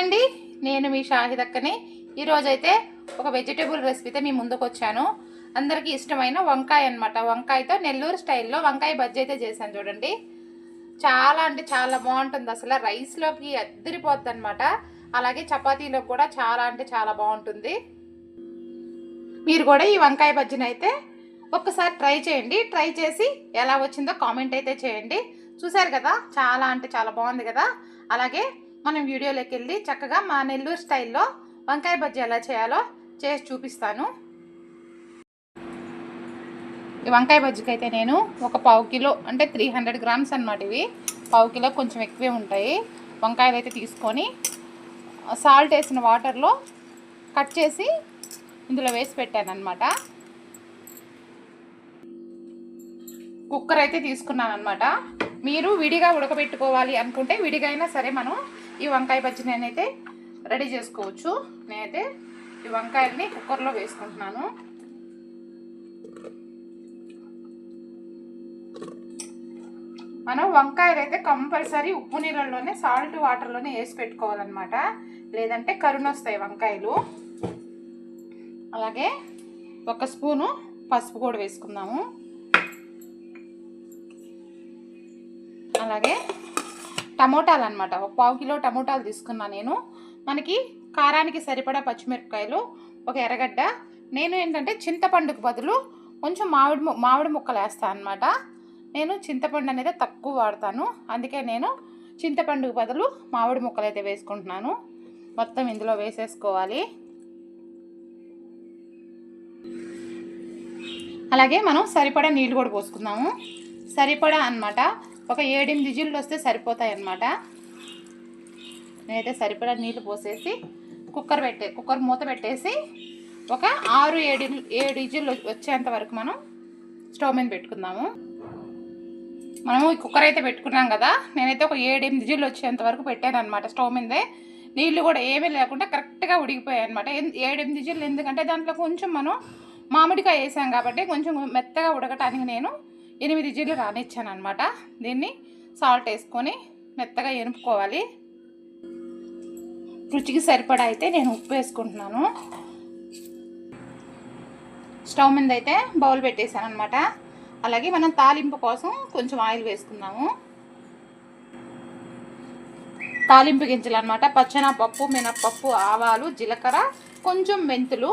అండి నేను మీ షాహిదక్కని ఈరోజైతే ఒక వెజిటేబుల్ రెసిపీతో మీ ముందుకు వచ్చాను అందరికీ ఇష్టమైన వంకాయ అన్నమాట. వంకాయతో నెల్లూరు స్టైల్లో వంకాయ బజ్జీ అయితే చేశాను చూడండి. చాలా అంటే చాలా బాగుంటుంది అసలు. రైస్లోకి అద్దరిపోద్ది అనమాట అలాగే చపాతీలో కూడా చాలా అంటే చాలా బాగుంటుంది. మీరు కూడా ఈ వంకాయ బజ్జీని అయితే ఒక్కసారి ట్రై చేయండి. ట్రై చేసి ఎలా వచ్చిందో కామెంట్ అయితే చేయండి. చూశారు కదా చాలా అంటే చాలా బాగుంది కదా. అలాగే మనం వీడియోలోకి వెళ్ళి చక్కగా మా నెల్లూరు స్టైల్లో వంకాయ బజ్జీ ఎలా చేయాలో చేసి చూపిస్తాను. ఈ వంకాయ బజ్జీకి అయితే నేను ఒక పావు కిలో అంటే త్రీ హండ్రెడ్ గ్రామ్స్ అనమాట ఇవి. పావు కిలో కొంచెం ఎక్కువే ఉంటాయి. వంకాయలు అయితే తీసుకొని సాల్ట్ వేసిన వాటర్లో కట్ చేసి ఇందులో వేసి పెట్టాను అనమాట కుక్కర్ అయితే తీసుకున్నాను అనమాట మీరు విడిగా ఉడకబెట్టుకోవాలి అనుకుంటే విడిగా అయినా సరే మనం ఈ వంకాయ బజ్జీ నేనైతే రెడీ చేసుకోవచ్చు. నేనైతే ఈ వంకాయల్ని కుక్కర్లో వేసుకుంటున్నాను. మనం వంకాయలు అయితే కంపల్సరీ ఉప్పు నీళ్ళలోనే సాల్ట్ వాటర్లోనే వేసి పెట్టుకోవాలన్నమాట. లేదంటే కరుణొస్తాయి వంకాయలు. అలాగే ఒక స్పూను పసుపు కూడా వేసుకుందాము. అలాగే టమోటాలు అనమాట ఒక పావు కిలో టమోటాలు తీసుకున్నా నేను. మనకి కారానికి సరిపడా పచ్చిమిరపకాయలు ఒక ఎర్రగడ్డ. నేను ఏంటంటే చింతపండుకు బదులు కొంచెం మామిడి ము- మామిడి ముక్కలు వేస్తాను అనమాట నేను చింతపండు అనేది తక్కువ వాడతాను. అందుకే నేను చింతపండుకు బదులు మామిడి ముక్కలు అయితే వేసుకుంటున్నాను. మొత్తం ఇందులో వేసేసుకోవాలి. అలాగే మనం సరిపడా నీళ్ళు కూడా పోసుకుందాము. సరిపడా అన్నమాట ఒక ఏడెనిమిది జిల్లు వస్తే సరిపోతాయి అన్నమాట నేనైతే సరిపడా నీళ్ళు పోసేసి కుక్కర్ పెట్టే కుక్కర్ మూత పెట్టేసి ఒక ఆరు ఏడు ఏడు ఇజిల్లు వచ్చేంత వరకు మనం స్టవ్ మీద పెట్టుకుందాము. మనము ఈ కుక్కర్ అయితే పెట్టుకున్నాం కదా నేనైతే ఒక ఏడు ఎనిమిది జిల్లు వచ్చేంత వరకు పెట్టాను అనమాట స్టవ్ మీదే. నీళ్ళు కూడా ఏమీ లేకుండా కరెక్ట్గా ఉడికిపోయాయి అనమాట ఏడెనిమిది జిల్లు ఎందుకంటే దాంట్లో కొంచెం మనం మామిడికాయ వేసాం కాబట్టి కొంచెం మెత్తగా ఉడకటానికి నేను ఎనిమిది జీలు రానిచ్చాను అనమాట దీన్ని సాల్ట్ వేసుకొని మెత్తగా ఎనుపుకోవాలి రుచికి సరిపడా అయితే నేను ఉప్పు వేసుకుంటున్నాను. స్టవ్ మీద అయితే బౌల్ పెట్టేశాను అనమాట అలాగే మనం తాలింపు కోసం కొంచెం ఆయిల్ వేసుకుందాము. తాలింపు గింజలు అనమాట పచ్చనపప్పు మినప్పప్పు ఆవాలు జీలకర్ర కొంచెం మెంతులు.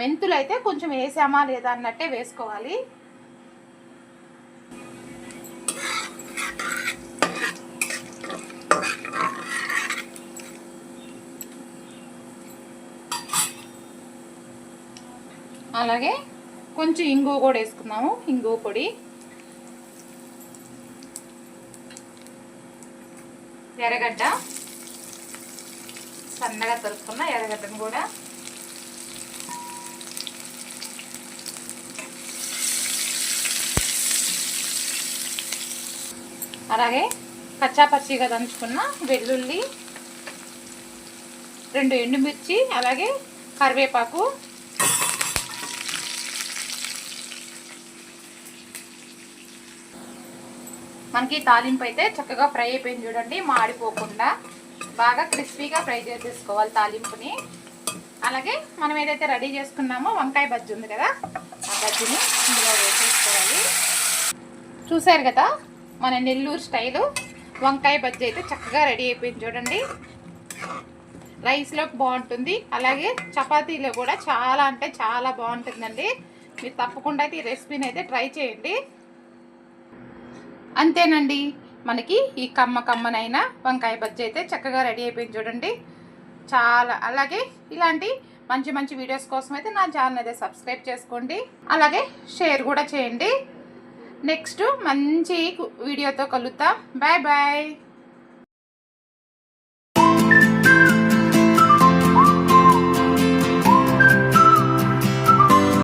మెంతులు అయితే కొంచెం వేసామా లేదా అన్నట్టే వేసుకోవాలి. అలాగే కొంచెం ఇంగువ కూడా వేసుకున్నాము ఇంగువ పొడి. ఎర్రగడ్డ. సన్నగా తరుపుకున్న ఎర్రగడ్డను కూడా. అలాగే పచ్చాపచ్చిగా దంచుకున్న వెల్లుల్లి రెండు ఎండుమిర్చి అలాగే కరివేపాకు. మనకి తాలింపు అయితే చక్కగా ఫ్రై అయిపోయింది చూడండి మాడిపోకుండా బాగా క్రిస్పీగా ఫ్రై చేసేసుకోవాలి తాలింపుని. అలాగే మనం ఏదైతే రెడీ చేసుకున్నామో వంకాయ బజ్జీ ఉంది కదా ఆ బజ్జీని ఇందులో వేసేసుకోవాలి. చూసారు కదా మన నెల్లూరు స్టైలు వంకాయ బజ్జీ అయితే చక్కగా రెడీ అయిపోయింది చూడండి. రైస్లోకి బాగుంటుంది అలాగే చపాతీలో కూడా చాలా అంటే చాలా బాగుంటుందండి. మీరు తప్పకుండా అయితే ఈ రెసిపీని అయితే ట్రై చేయండి. అంతేనండి. మనకి ఈ కమ్మ కమ్మనైన వంకాయ బజ్జీ అయితే చక్కగా రెడీ అయిపోయింది చూడండి. చాలా అలాగే ఇలాంటి మంచి మంచి వీడియోస్ కోసం అయితే నా ఛానల్ అయితే సబ్స్క్రైబ్ చేసుకోండి. అలాగే షేర్ కూడా చేయండి. నెక్స్ట్ మంచి వీడియోతో కలుద్దాం. Bye bye.